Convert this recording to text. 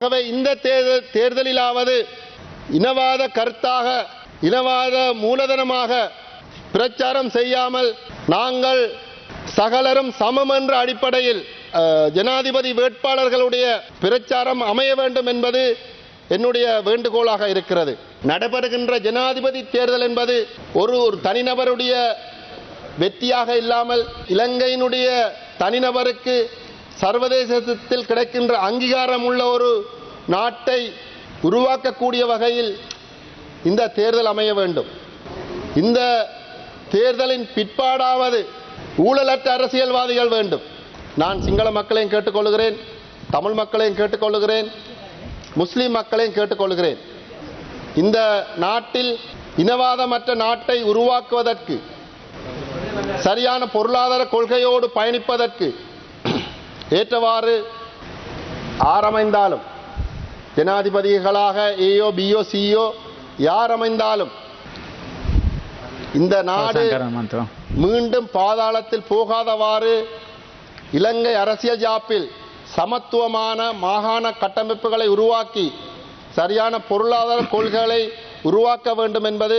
ஆகவே இந்த தேர்தல் தேர்தலிலாவது இனவாத கருத்தாக இனவாத மூலதனமாக பிரச்சாரம் செய்யாமல் நாங்கள் சகலரும் சமம் என்ற அடிப்படையில் ஜனாதிபதி வேட்பாளர்களுடைய பிரச்சாரம் அமைய வேண்டும் என்பது என்னுடைய வேண்டுகோளாக இருக்கிறது. நடைபெறுகின்ற ஜனாதிபதி தேர்தல் என்பது ஒரு ஒரு தனிநபருடைய வெற்றியாக இல்லாமல் இலங்கையினுடைய தனிநபருக்கு சர்வதேசத்தில் கிடைக்கின்ற அங்கீகாரம் உள்ள ஒரு நாட்டை உருவாக்கக்கூடிய வகையில் இந்த தேர்தல் அமைய வேண்டும். இந்த தேர்தலின் பிற்பாடாவது ஊழலற்ற அரசியல்வாதிகள் வேண்டும். நான் சிங்கள மக்களையும் கேட்டுக்கொள்கிறேன் தமிழ் மக்களையும் கேட்டுக்கொள்கிறேன் முஸ்லீம் மக்களையும் கேட்டுக்கொள்கிறேன். இந்த நாட்டில் இனவாதமற்ற நாட்டை உருவாக்குவதற்கு சரியான பொருளாதார கொள்கையோடு பயணிப்பதற்கு ஏற்றவாறு ஆரமைந்தாலும் ஜனாதிபதிகளாக ஏயோ பிஓ சிஓ யார் அமைந்தாலும் இந்த நாடு மீண்டும் பாதாளத்தில் போகாதவாறு இலங்கை அரசியல் ஜாப்பில் சமத்துவமான மாகாண கட்டமைப்புகளை உருவாக்கி சரியான பொருளாதார கொள்கைகளை உருவாக்க வேண்டும் என்பது